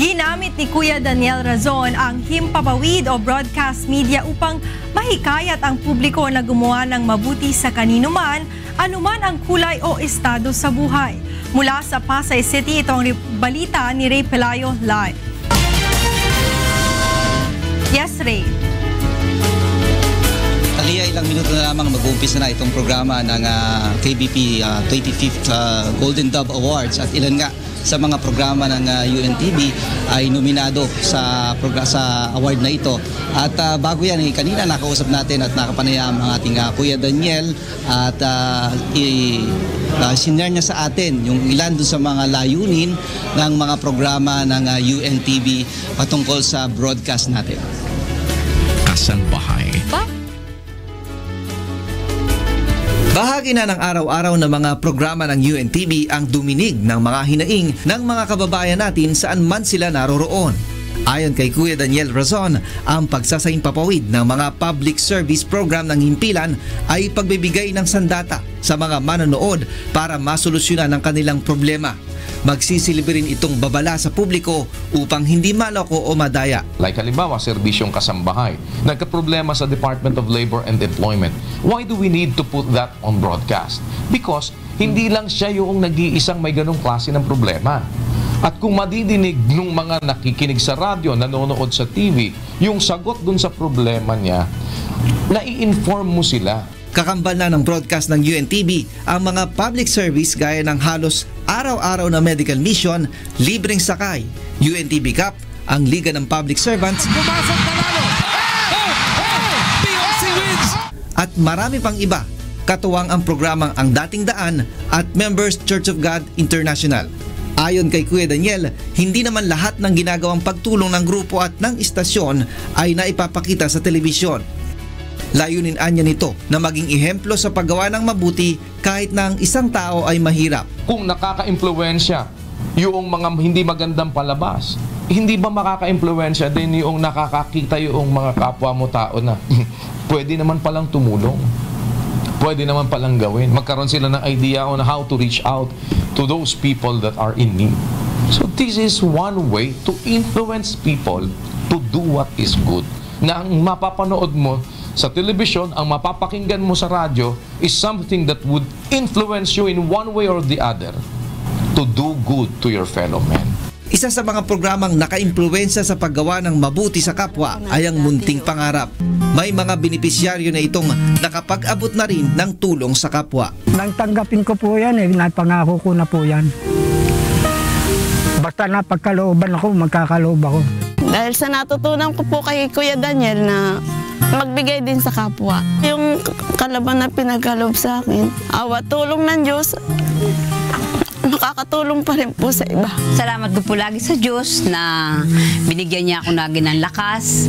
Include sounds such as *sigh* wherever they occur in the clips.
Ginamit ni Kuya Daniel Razon ang himpapawid o broadcast media upang mahikayat ang publiko na gumawa ng mabuti sa kanino man, anuman ang kulay o estado sa buhay. Mula sa Pasay City, itong balita ni Ray Pelayo live. Yes, Ray. Talia, ilang minuto na lamang mag-uumpisa na itong programa ng ah, KBP ah, 25th ah, Golden Dove Awards at ilan nga sa mga programa ng ah, UNTV ay nominado sa sa award na ito. At ah, bago yan, eh, kanina nakausap natin at nakapanayam ang ating ah, Kuya Daniel at uh, i, ah, sinare niya sa atin yung ilan dun sa mga layunin ng mga programa ng ah, UNTV patungkol sa broadcast natin. Kasalbahay. Bahagi na ng araw-araw na mga programa ng UNTV ang duminig ng mga hinaing ng mga kababayan natin saan man sila naroroon. Ayon kay Kuya Daniel Razon, ang pagsasaing papawid ng mga public service program ng himpilan ay pagbibigay ng sandata sa mga manonood para masolusyonan ang kanilang problema. Magsisilbi rin itong babala sa publiko upang hindi maloko o madaya Like halimbawa, serbisyong kasambahay. Nagka-problema sa Department of Labor and Employment. Why do we need to put that on broadcast? Because hindi lang siya yung nag-iisang may ganong klase ng problema. At kung madidinig ng mga nakikinig sa radyo, nanonood sa TV, yung sagot dun sa problema niya, nai-inform mo sila. Kakambal na ng broadcast ng UNTV ang mga public service gaya ng halos araw-araw na medical mission, libreng sakay, UNTV Cup, ang Liga ng Public Servants, at marami pang iba, katuwang ang programang Ang Dating Daan at Members Church of God International. Ayon kay Kuya Daniel, hindi naman lahat ng ginagawang pagtulong ng grupo at ng istasyon ay naipapakita sa telebisyon. Layunin anya nito na maging ehemplo sa paggawa ng mabuti kahit na ang isang tao ay mahirap. Kung nakaka-impluensya yung mga hindi magandang palabas, hindi ba makaka-impluensya din yung nakakakita yung mga kapwa mo tao na *laughs* pwede naman palang tumulong? Pwede naman palang gawin. Magkaroon sila ng idea on how to reach out to those people that are in need. So this is one way to influence people to do what is good. Na ang mapapanood mo sa television, ang mapapakinggan mo sa radyo is something that would influence you in one way or the other to do good to your fellow men. Isa sa mga programang nakaimpluwensya sa paggawa ng mabuti sa kapwa ay ang Munting Pangarap. May mga benepisyaryo na itong nakapag-abot na rin ng tulong sa kapwa. Nang tanggapin ko po yan eh, napangako ko na po yan. Basta napagkalooban ako, magkakaloob ako. Dahil sa natutunan ko po kay Kuya Daniel na magbigay din sa kapwa. Yung kalaban na pinagkaloob sa akin, awa tulong ng Diyos, makakatulong pa rin po sa iba. Salamat ko po lagi sa Diyos na binigyan niya ako lagi ng lakas,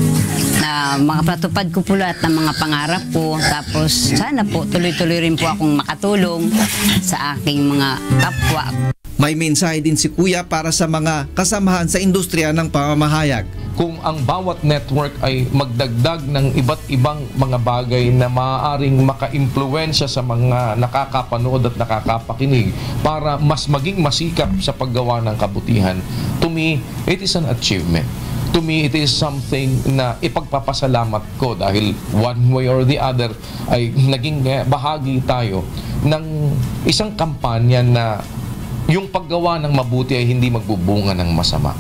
na mga patupad ko po lahat ng mga pangarap ko. Tapos sana po tuloy-tuloy rin po akong makatulong sa aking mga kapwa. May mensahe din si Kuya para sa mga kasamahan sa industriya ng pamamahayag. Kung ang bawat network ay magdagdag ng iba't ibang mga bagay na maaaring maka-impluensya sa mga nakakapanood at nakakapakinig para mas maging masikap sa paggawa ng kabutihan, to me, it is an achievement. To me, it is something na ipagpapasalamat ko dahil one way or the other ay naging eh, bahagi tayo ng isang kampanya na yung paggawa ng mabuti ay hindi magbubunga ng masama.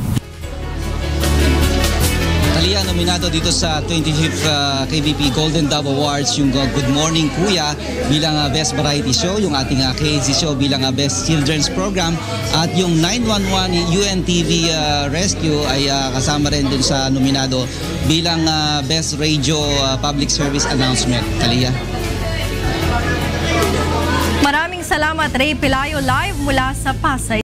Talia, nominado dito sa 25th uh, KBP Golden Dove Awards yung uh, Good Morning Kuya bilang uh, Best Variety Show, yung ating uh, KZ Show bilang uh, Best Children's Program at yung 911 UNTV uh, Rescue ay uh, kasama rin dun sa nominado bilang uh, Best Radio uh, Public Service Announcement. Talia. Salamat Ray Pelayo live mula sa Pasay.